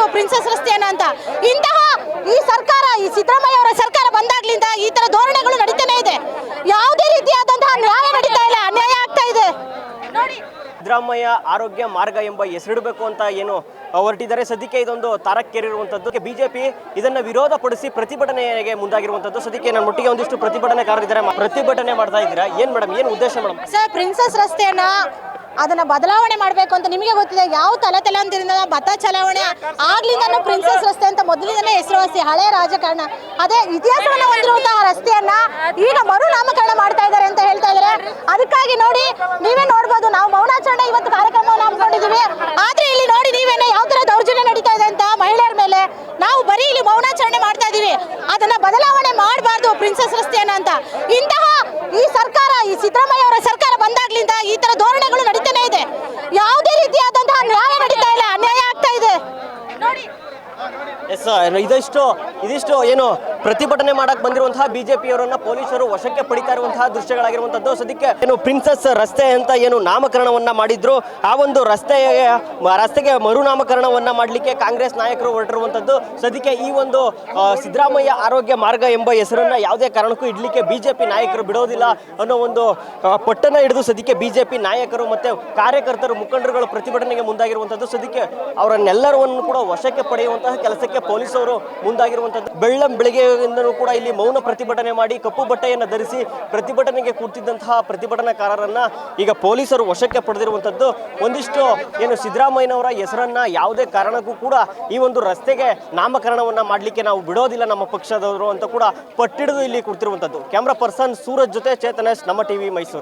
ಮಾಡಬಾರ್ದು ಪ್ರಿನ್ಸಸ್ ರಸ್ತೆಯನ್ನ ಅಂತ. ಇಂತಹ ಈ ಸರ್ಕಾರ ಈ ಸಿದ್ದರಾಮಯ್ಯ ಅವರ ಸರ್ಕಾರ ಬಂದಾಗ್ಲಿಂದ ಈ ತರ ಧೋರಣೆಗಳು ನಡೀತಾನೆ ಇದೆ. ಯಾವುದೇ ರೀತಿಯಾದಂತಹ ನ್ಯಾಯ ನಡೀತಾ ಇಲ್ಲ ಅನ್ಯಾಯ ಆಗ್ತಾ ಇದೆ. ನೋಡಿ. ಸಿದ್ದರಾಮಯ್ಯ ಆರೋಗ್ಯ ಮಾರ್ಗ ಎಂಬ ಹೆಸರಿಡಬೇಕು ಅಂತ ಏನು ಹೊರಟಿದ್ದಾರೆ. ಸದ್ಯಕ್ಕೆ ಇದೊಂದು ತಾರಕ್ಕೇರಿರುವಂಥದ್ದು ಬಿಜೆಪಿ ಇದನ್ನ ವಿರೋಧ ಪಡಿಸಿ ಪ್ರತಿಭಟನೆಗೆ ಮುಂದಾಗಿರುವಂಥದ್ದು ಸದ್ಯಕ್ಕೆ ನನ್ನ ಮುಟ್ಟಿಗೆ ಒಂದಿಷ್ಟು ಪ್ರತಿಭಟನೆ ಪ್ರತಿಭಟನೆಕಾರರಿದ್ದಾರೆ ಪ್ರತಿಭಟನೆ ಮಾಡ್ತಾ ಇದ್ದೀರಾ? ಏನ್ ಮೇಡಮ್ ಏನು ಉದ್ದೇಶ ಮೇಡಮ್ ಸರ್ ಪ್ರಿನ್ಸೆಸ್ ರಸ್ತೆಯನ್ನ ಅದನ್ನ ಬದಲಾವಣೆ ಮಾಡಬೇಕು ಅಂತ ನಿಮಗೆ ಗೊತ್ತಿದೆ. ಯಾವ ತಲೆ ತಲಾಂತರಿಂದ ಮತ ಚಲಾವಣೆ ಆಗ್ಲಿಂದ ಪ್ರಿನ್ಸೆಸ್ ರಸ್ತೆ ಅಂತ ಮೊದಲಿಂದನೇ ಹೆಸರುವಾಸಿ ಹಳೆ ರಾಜಕಾರಣ. ಅದೇ ಇತಿಹಾಸವನ್ನ ಹೊಂದಿರುವಂತಹ ರಸ್ತೆಯನ್ನ ಈಗ ಮರು ನಾಮಕರಣ ಮಾಡ್ತಾ ಇದ್ದಾರೆ ಅಂತ ಹೇಳ್ತಾ ಇದ್ದಾರೆ. ಅದಕ್ಕಾಗಿ ನೋಡಿ, ನೀವೇ ನೋಡ್ಬೋದು, ನಾವು ಮೌನಾಚರಣೆ ಇವತ್ತು ಕಾರ್ಯಕ್ರಮವನ್ನು ಹಮ್ಮಿಕೊಂಡಿದ್ದೀವಿ. ಆದ್ರೆ ಇಲ್ಲಿ ನೋಡಿ ನೀವೇನೆ ಯಾವ ತರ ದೌರ್ಜನ್ಯ ನಡೀತಾ ಇದೆ ಅಂತ ಮಹಿಳೆಯರ ಮೇಲೆ. ನಾವು ಬರೀ ಇಲ್ಲಿ ಮೌನಾಚರಣೆ ಮಾಡ್ತಾ ಇದೀವಿ ಅದನ್ನ ಬದಲಾವಣೆ ಮಾಡಬಾರ್ದು ಪ್ರಿನ್ಸೆಸ್ ರಸ್ತೆಯನ್ನ ಅಂತ ಇಂತಹ ಈ ಸರ್ಕಾರ ಈ ಸಿದ್ದರಾಮಯ್ಯ ಅವರ ಸರ್ಕಾರ ಬಂದಾಗ್ಲಿಂದ ಈ ತರ ಧೋರಣೆಗಳು ನಡೀತಾನೆ ಇದೆ ಯಾವುದೇ ರೀತಿಯಾದಂತಹ ನ್ಯಾಯ ನಡೀತಾ ಇಲ್ಲ ಅನ್ಯಾಯ ಆಗ್ತಾ ಇದೆ ನೋಡಿ ಎಸ್ ಇದಿಷ್ಟು ಇದಿಷ್ಟು ಏನು ಪ್ರತಿಭಟನೆ ಮಾಡಕ್ ಬಂದಿರುವಂತಹ ಬಿಜೆಪಿಯವರನ್ನ ಪೊಲೀಸರು ವಶಕ್ಕೆ ಪಡಿತಾ ಇರುವಂತಹ ದೃಶ್ಯಗಳಾಗಿರುವಂತದ್ದು. ಸದ್ಯಕ್ಕೆ ಏನು ಪ್ರಿನ್ಸಸ್ ರಸ್ತೆ ಅಂತ ಏನು ನಾಮಕರಣವನ್ನ ಮಾಡಿದ್ರು. ಆ ಒಂದು ರಸ್ತೆ ರಸ್ತೆಗೆ ಮರುನಾಮಕರಣವನ್ನ ಮಾಡಲಿಕ್ಕೆ ಕಾಂಗ್ರೆಸ್ ನಾಯಕರು ಹೊರಟಿರುವಂತದ್ದು. ಸದ್ಯಕ್ಕೆ ಈ ಒಂದು ಸಿದ್ದರಾಮಯ್ಯ ಆರೋಗ್ಯ ಮಾರ್ಗ ಎಂಬ ಹೆಸರನ್ನ ಯಾವುದೇ ಕಾರಣಕ್ಕೂ ಇಡ್ಲಿಕ್ಕೆ ಬಿಜೆಪಿ ನಾಯಕರು ಬಿಡೋದಿಲ್ಲ ಅನ್ನೋ ಒಂದು ಪಟ್ಟಣ ಹಿಡಿದು ಸದ್ಯಕ್ಕೆ ಬಿಜೆಪಿ ನಾಯಕರು ಮತ್ತೆ ಕಾರ್ಯಕರ್ತರು, ಮುಖಂಡರುಗಳು ಪ್ರತಿಭಟನೆಗೆ ಮುಂದಾಗಿರುವಂತದ್ದು. ಸದ್ಯಕ್ಕೆ ಅವರನ್ನೆಲ್ಲರನ್ನು ಕೂಡ ವಶಕ್ಕೆ ಪಡೆಯುವಂತಹ ಕೆಲಸಕ್ಕೆ ಪೊಲೀಸರು ಮುಂದಾಗಿರುವಂತದ್ದು. ಬೆಳ್ಳಂ ಬೆಳಗ್ಗೆಯಿಂದಲೂ ಕೂಡ ಇಲ್ಲಿ ಮೌನ ಪ್ರತಿಭಟನೆ ಮಾಡಿ ಕಪ್ಪು ಬಟ್ಟೆಯನ್ನು ಧರಿಸಿ ಪ್ರತಿಭಟನೆಗೆ ಕೂತಿದ್ದಂತಹ ಪ್ರತಿಭಟನಾಕಾರರನ್ನ ಈಗ ಪೊಲೀಸರು ವಶಕ್ಕೆ ಪಡೆದಿರುವಂತದ್ದು. ಒಂದಿಷ್ಟು ಏನು ಸಿದ್ದರಾಮಯ್ಯನವರ ಹೆಸರನ್ನ ಯಾವುದೇ ಕಾರಣಕ್ಕೂ ಕೂಡ ಈ ಒಂದು ರಸ್ತೆಗೆ ನಾಮಕರಣವನ್ನ ಮಾಡಲಿಕ್ಕೆ ನಾವು ಬಿಡೋದಿಲ್ಲ ನಮ್ಮ ಪಕ್ಷದವರು ಅಂತ ಕೂಡ ಪಟ್ಟಿಡಿದು ಇಲ್ಲಿ ಕೂತಿರುವಂತದ್ದು ಕ್ಯಾಮ್ರಾ ಪರ್ಸನ್ ಸೂರಜ್ ಜೊತೆ ಚೇತನೇಶ್ ನಮ್ಮ ಟಿವಿ ಮೈಸೂರು.